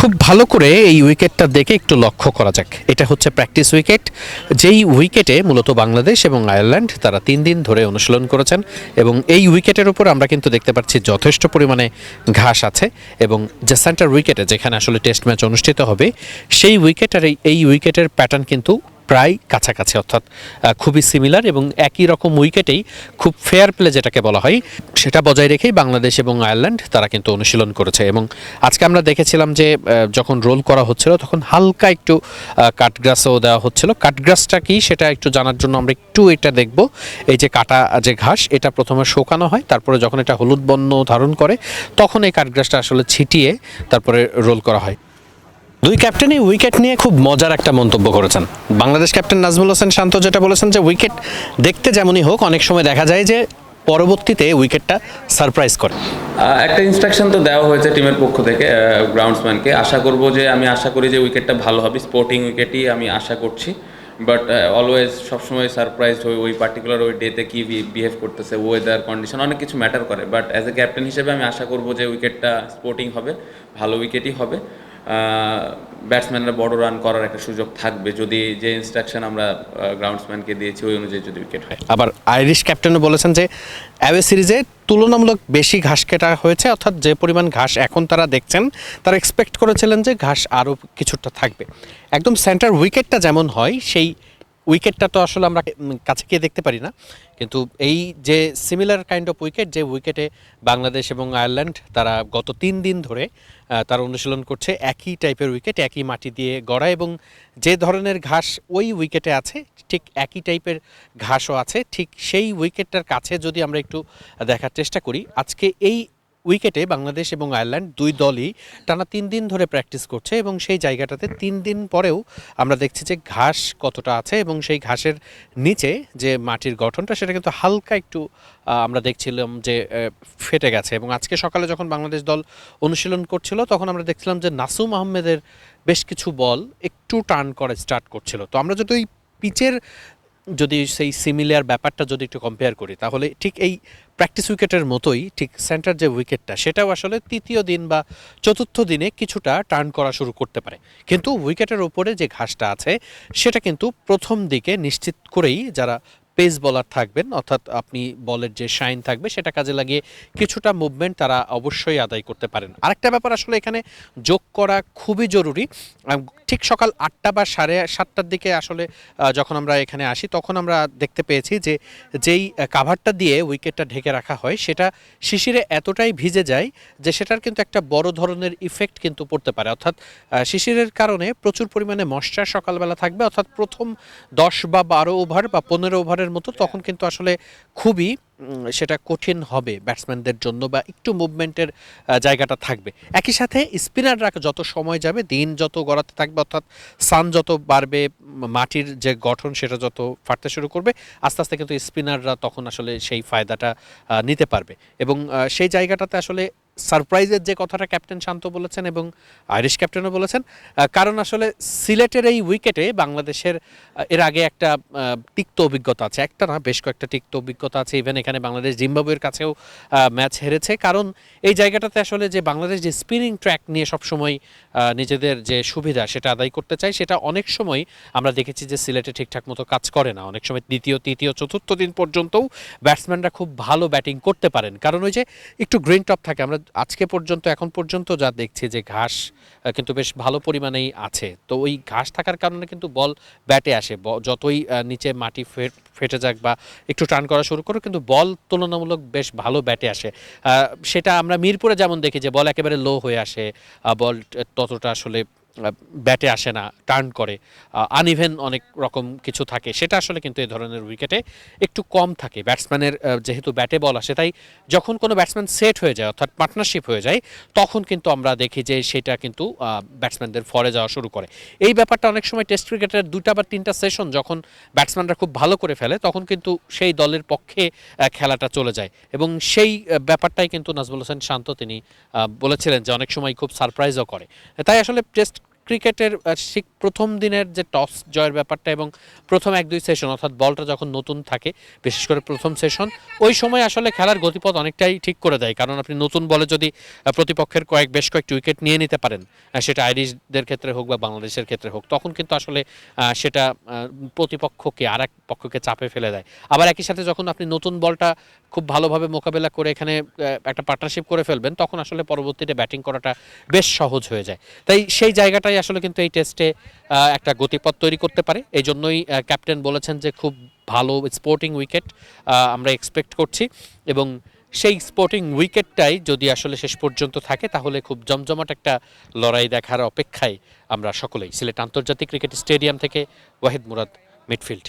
খুব ভালো করে এই উইকেটটা দেখে একটু লক্ষ্য করা যাক। এটা হচ্ছে প্র্যাকটিস উইকেট যেই উইকেটে মূলত বাংলাদেশ এবং আয়ারল্যান্ড তারা তিন দিন ধরে অনুশীলন করেছেন এবং এই উইকেটের উপর আমরা কিন্তু দেখতে পাচ্ছি যথেষ্ট পরিমাণে ঘাস আছে এবং যে সেন্টার উইকেটে যেখানে আসলে টেস্ট ম্যাচ অনুষ্ঠিত হবে, সেই উইকেট আর এই- উইকেটের প্যাটার্ন কিন্তু প্রায় কাছাকাছি, অর্থাৎ খুবই সিমিলার এবং একই রকম উইকেটেই খুব ফেয়ার প্লে যেটাকে বলা হয়, সেটা বজায় রেখেই বাংলাদেশ এবং আয়ারল্যান্ড তারা কিন্তু অনুশীলন করেছে এবং আজকে আমরা দেখেছিলাম যে যখন রোল করা হচ্ছিল তখন হালকা একটু কাঠগ্রাসও দেওয়া হচ্ছিল। কাঠগ্রাসটা কি সেটা একটু জানার জন্য আমরা একটু এটা দেখব। এই যে কাটা যে ঘাস, এটা প্রথমে শোকানো হয়, তারপরে যখন এটা হলুদ বর্ণ ধারণ করে, তখন এই কাঠগ্রাসটা আসলে ছিটিয়ে তারপরে রোল করা হয়। দুই ক্যাপ্টেনই উইকেট নিয়ে খুব মজার একটা মন্তব্য করেছেন। বাংলাদেশ ক্যাপ্টেন নাজমুল হোসেন শান্ত যেটা বলেছেন যে, উইকেট দেখতে যেমনই হোক, অনেক সময় দেখা যায় যে পরবর্তীতে উইকেটটা সারপ্রাইজ করে। একটা ইনস্ট্রাকশন তো দেওয়া হয়েছে টিমের পক্ষ থেকে গ্রাউন্ডসম্যানকে আশা করব যে, আমি আশা করি যে, উইকেটটা ভালো হবে। স্পোর্টিং উইকেটই আমি আশা করছি। বাট অলওয়েজ সবসময় সারপ্রাইজ হই ওই পার্টিকুলার ওই ডেতে কি বিহেভ করতেছে ওয়েদার কন্ডিশন অনেক কিছু ম্যাটার করে। বাট অ্যাজ এ ক্যাপ্টেন হিসেবে আমি আশা করব যে, উইকেটটা স্পোর্টিং হবে, ভালো উইকেটই হবে। ব্যাটসম্যানরা বড় রান করার একটা সুযোগ থাকবে। যদি যে ইনস্ট্রাকশন আমরা গ্রাউন্ডসম্যানকে দিয়েছি, ওই অনুযায়ী যদি উইকেট হয়। আবার আইরিশ ক্যাপ্টেনও বলেছেন যে অ্যাওয়ে সিরিজে তুলনামূলক বেশি ঘাস কেটা হয়েছে, অর্থাৎ যে পরিমাণ ঘাস এখন তারা দেখছেন, তারা এক্সপেক্ট করেছিলেন যে ঘাস আরও কিছুটা থাকবে। একদম সেন্টার উইকেটটা যেমন হয়, সেই উইকেটটা তো আসলে আমরা কাছে গিয়ে দেখতে পারি না। কিন্তু এই যে সিমিলার কাইন্ড অফ উইকেট যে উইকেটে বাংলাদেশ এবং আয়ারল্যান্ড তারা গত তিন দিন ধরে তারা অনুশীলন করছে একই টাইপের উইকেট একই মাটি দিয়ে গড়া এবং যে ধরনের ঘাস ওই উইকেটে আছে, ঠিক একই টাইপের ঘাসও আছে, ঠিক সেই উইকেটটার কাছে যদি আমরা একটু দেখার চেষ্টা করি, আজকে এই উইকেটে বাংলাদেশ এবং আয়ারল্যান্ড দুই দলই টানা তিন দিন ধরে প্র্যাকটিস করছে এবং সেই জায়গাটাতে তিন দিন পরেও আমরা দেখছি যে ঘাস কতটা আছে এবং সেই ঘাসের নিচে যে মাটির গঠনটা, সেটা কিন্তু হালকা একটু আমরা দেখছিলাম যে ফেটে গেছে এবং আজকে সকালে যখন বাংলাদেশ দল অনুশীলন করছিল, তখন আমরা দেখছিলাম যে নাসুম আহমেদের বেশ কিছু বল একটু টার্ন করে স্টার্ট করছিল। তো আমরা যদি ওই পিচের যদি সেই সিমিলার ব্যাপারটা যদি একটু কম্পেয়ার করি, তাহলে ঠিক এই প্র্যাকটিস উইকেটের মতোই ঠিক সেন্টার যে উইকেটটা সেটাও আসলে তৃতীয় দিন বা চতুর্থ দিনে কিছুটা টার্ন করা শুরু করতে পারে। কিন্তু উইকেটের ওপরে যে ঘাসটা আছে, সেটা কিন্তু প্রথম দিকে নিশ্চিত করেই যারা পেস বলার থাকবেন, অর্থাৎ আপনি বলের যে শাইন থাকবে সেটা কাজে লাগিয়ে কিছুটা মুভমেন্ট তারা অবশ্যই আদায় করতে পারেন। আরেকটা ব্যাপার আসলে এখানে যোগ করা খুবই জরুরি। ঠিক সকাল আটটা বা সাড়ে সাতটার দিকে আসলে যখন আমরা এখানে আসি, তখন আমরা দেখতে পেয়েছি যে যেই কাভারটা দিয়ে উইকেটটা ঢেকে রাখা হয়, সেটা শিশিরে এতটাই ভিজে যায় যে সেটার কিন্তু একটা বড় ধরনের ইফেক্ট কিন্তু পড়তে পারে। অর্থাৎ শিশিরের কারণে প্রচুর পরিমাণে মশার সকালবেলা থাকবে, অর্থাৎ প্রথম দশ বা বারো ওভার বা পনেরো ওভারের মতো তখন কিন্তু আসলে খুবই সেটা কঠিন হবে ব্যাটসম্যানদের জন্য বা একটু মুভমেন্টের জায়গাটা থাকবে। একই সাথে স্পিনাররা যত সময় যাবে দিন যত গড়াতে থাকবে অর্থাৎ সান যত বাড়বে মাটির যে গঠন সেটা যত ফাটতে শুরু করবে আস্তে আস্তে কিন্তু স্পিনাররা তখন আসলে সেই ফায়দাটা নিতে পারবে। এবং সেই জায়গাটাতে আসলে সারপ্রাইজের যে কথাটা ক্যাপ্টেন শান্ত বলেছেন এবং আইরিশ ক্যাপ্টেনও বলেছেন কারণ আসলে সিলেটের এই উইকেটে বাংলাদেশের এর আগে একটা তিক্ত অভিজ্ঞতা আছে। একটা না, বেশ কয়েকটা তিক্ত অভিজ্ঞতা আছে। ইভেন এখানে বাংলাদেশ জিম্বাবুয়ের কাছেও ম্যাচ হেরেছে। কারণ এই জায়গাটাতে আসলে যে বাংলাদেশ যে স্পিনিং ট্র্যাক নিয়ে সবসময় নিজেদের যে সুবিধা সেটা আদায় করতে চায়, সেটা অনেক সময় আমরা দেখেছি যে সিলেটে ঠিকঠাক মতো কাজ করে না। অনেক সময় দ্বিতীয়, তৃতীয়, চতুর্থ দিন পর্যন্তও ব্যাটসম্যানরা খুব ভালো ব্যাটিং করতে পারেন। কারণ ওই যে একটু গ্রিন টপ থাকে, আমরা আজকে পর্যন্ত, এখন পর্যন্ত যা দেখছি যে ঘাস কিন্তু বেশ ভালো পরিমাণেই আছে। তো ওই ঘাস থাকার কারণে কিন্তু বল ব্যাটে আসে। যতই নিচে মাটি ফেটে যাক বা একটু টান করা শুরু করো কিন্তু বল তুলনামূলক বেশ ভালো ব্যাটে আসে। সেটা আমরা মিরপুরে যেমন দেখি যে বল একেবারে লো হয়ে আসে বল ততটা আসলে ব্যাটে আসে না, টার্ন করে। আনইভেন অনেক রকম কিছু থাকে। সেটা আসলে কিন্তু এই ধরনের উইকেটে একটু কম থাকে। ব্যাটসম্যানের যেহেতু ব্যাটে বল আসে, তাই যখন কোনো ব্যাটসম্যান সেট হয়ে যায়, অর্থাৎ পার্টনারশিপ হয়ে যায়, তখন কিন্তু আমরা দেখি যে সেটা কিন্তু ব্যাটসম্যানদের ফরে যাওয়া শুরু করে। এই ব্যাপারটা অনেক সময় টেস্ট ক্রিকেটের দুটা বা তিনটা সেশন যখন ব্যাটসম্যানরা খুব ভালো করে ফেলে, তখন কিন্তু সেই দলের পক্ষে খেলাটা চলে যায়। এবং সেই ব্যাপারটাই কিন্তু নাজমুল হোসেন শান্ত তিনি বলেছিলেন যে অনেক সময় খুব সারপ্রাইজও করে। তাই আসলে টেস্ট ক্রিকেটের প্রথম দিনের যে টস জয়ের ব্যাপারটা এবং প্রথম এক দুই সেশন, অর্থাৎ বলটা যখন নতুন থাকে, বিশেষ করে প্রথম সেশন, ওই সময় আসলে খেলার গতিপথ অনেকটাই ঠিক করে দেয়। কারণ আপনি নতুন বলে যদি প্রতিপক্ষের কয়েক, বেশ কয়েকটি উইকেট নিয়ে নিতে পারেন সেটা আইরিশদের ক্ষেত্রে হোক বা বাংলাদেশের ক্ষেত্রে হোক, তখন কিন্তু আসলে সেটা প্রতিপক্ষকে আর এক পক্ষকে চাপে ফেলে দেয়। আবার একই সাথে যখন আপনি নতুন বলটা খুব ভালোভাবে মোকাবেলা করে এখানে একটা পার্টনারশিপ করে ফেলবেন, তখন আসলে পরবর্তীতে ব্যাটিং করাটা বেশ সহজ হয়ে যায়। তাই সেই জায়গাটাই আসলে কিন্তু এই টেস্টে একটা গতিপথ তৈরি করতে পারে। এই জন্যই ক্যাপ্টেন বলেছেন যে খুব ভালো স্পোর্টিং উইকেট আমরা এক্সপেক্ট করছি। এবং সেই স্পোর্টিং উইকেটটাই যদি আসলে শেষ পর্যন্ত থাকে, তাহলে খুব জমজমাট একটা লড়াই দেখার অপেক্ষায় আমরা সকলেই। সিলেট আন্তর্জাতিক ক্রিকেট স্টেডিয়াম থেকে ওয়াহিদ মুরাদ মিডফিল্ড